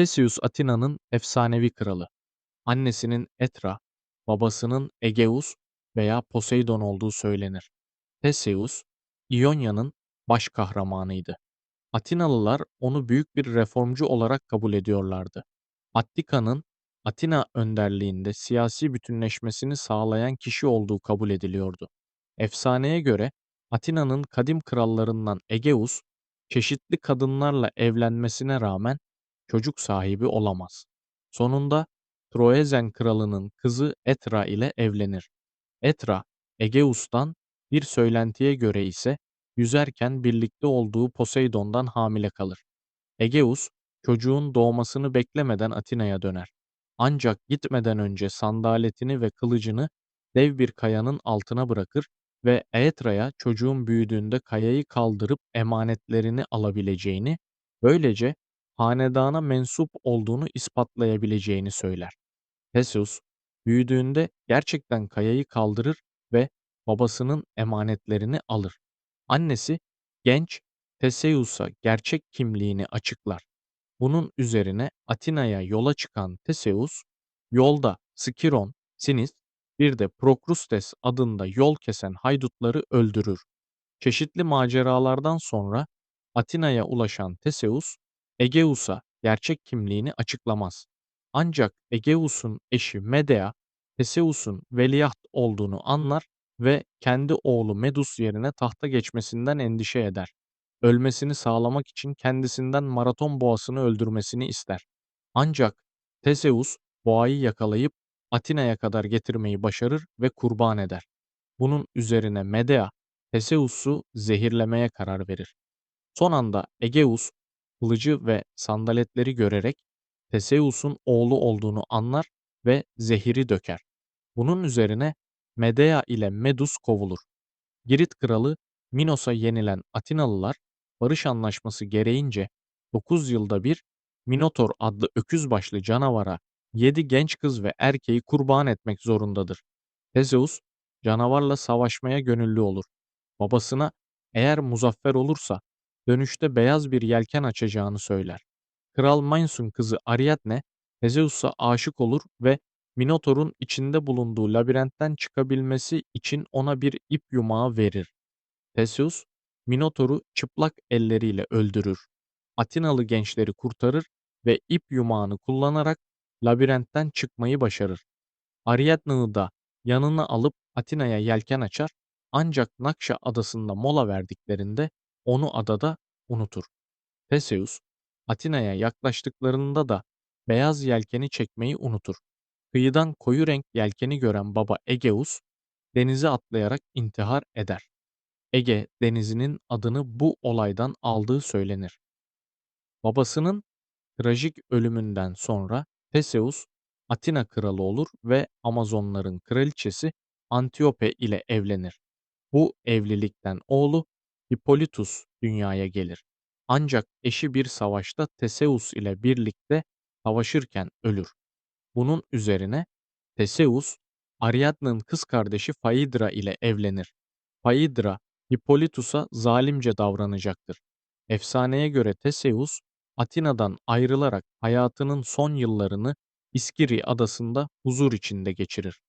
Theseus Atina'nın efsanevi kralı. Annesinin Etra, babasının Egeus veya Poseidon olduğu söylenir. Theseus, İonya'nın baş kahramanıydı. Atinalılar onu büyük bir reformcu olarak kabul ediyorlardı. Attika'nın Atina önderliğinde siyasi bütünleşmesini sağlayan kişi olduğu kabul ediliyordu. Efsaneye göre Atina'nın kadim krallarından Egeus, çeşitli kadınlarla evlenmesine rağmen çocuk sahibi olamaz. Sonunda Troezen kralının kızı Etra ile evlenir. Etra, Egeus'tan, bir söylentiye göre ise yüzerken birlikte olduğu Poseidon'dan hamile kalır. Egeus, çocuğun doğmasını beklemeden Atina'ya döner. Ancak gitmeden önce sandaletini ve kılıcını dev bir kayanın altına bırakır ve Aetra'ya çocuğun büyüdüğünde kayayı kaldırıp emanetlerini alabileceğini, böylece hanedana mensup olduğunu ispatlayabileceğini söyler. Theseus, büyüdüğünde gerçekten kayayı kaldırır ve babasının emanetlerini alır. Annesi, genç Theseus'a gerçek kimliğini açıklar. Bunun üzerine Atina'ya yola çıkan Theseus, yolda Skiron, Sinis, bir de Prokrustes adında yol kesen haydutları öldürür. Çeşitli maceralardan sonra Atina'ya ulaşan Theseus, Egeus'a gerçek kimliğini açıklamaz. Ancak Egeus'un eşi Medea, Theseus'un veliaht olduğunu anlar ve kendi oğlu Medus yerine tahta geçmesinden endişe eder. Ölmesini sağlamak için kendisinden maraton boğasını öldürmesini ister. Ancak Theseus boğayı yakalayıp Atina'ya kadar getirmeyi başarır ve kurban eder. Bunun üzerine Medea, Theseus'u zehirlemeye karar verir. Son anda Egeus, kılıcı ve sandaletleri görerek Theseus'un oğlu olduğunu anlar ve zehiri döker. Bunun üzerine Medea ile Medus kovulur. Girit kralı Minos'a yenilen Atinalılar barış anlaşması gereğince 9 yılda bir Minotor adlı öküz başlı canavara 7 genç kız ve erkeği kurban etmek zorundadır. Theseus canavarla savaşmaya gönüllü olur. Babasına eğer muzaffer olursa dönüşte beyaz bir yelken açacağını söyler. Kral Minos'un kızı Ariadne Theseus'a aşık olur ve Minotor'un içinde bulunduğu labirentten çıkabilmesi için ona bir ip yumağı verir. Theseus, Minotor'u çıplak elleriyle öldürür. Atinalı gençleri kurtarır ve ip yumağını kullanarak labirentten çıkmayı başarır. Ariadne'ı da yanına alıp Atina'ya yelken açar ancak Nakşa adasında mola verdiklerinde onu adada unutur. Theseus, Atina'ya yaklaştıklarında da beyaz yelkeni çekmeyi unutur. Kıyıdan koyu renk yelkeni gören baba Egeus, denize atlayarak intihar eder. Ege denizinin adını bu olaydan aldığı söylenir. Babasının trajik ölümünden sonra Theseus Atina kralı olur ve Amazonların kraliçesi Antiope ile evlenir. Bu evlilikten oğlu Hippolytus dünyaya gelir. Ancak eşi bir savaşta Theseus ile birlikte savaşırken ölür. Bunun üzerine Theseus, Ariadne'ın kız kardeşi Phaedra ile evlenir. Phaedra, Hippolytus'a zalimce davranacaktır. Efsaneye göre Theseus, Atina'dan ayrılarak hayatının son yıllarını İskiri adasında huzur içinde geçirir.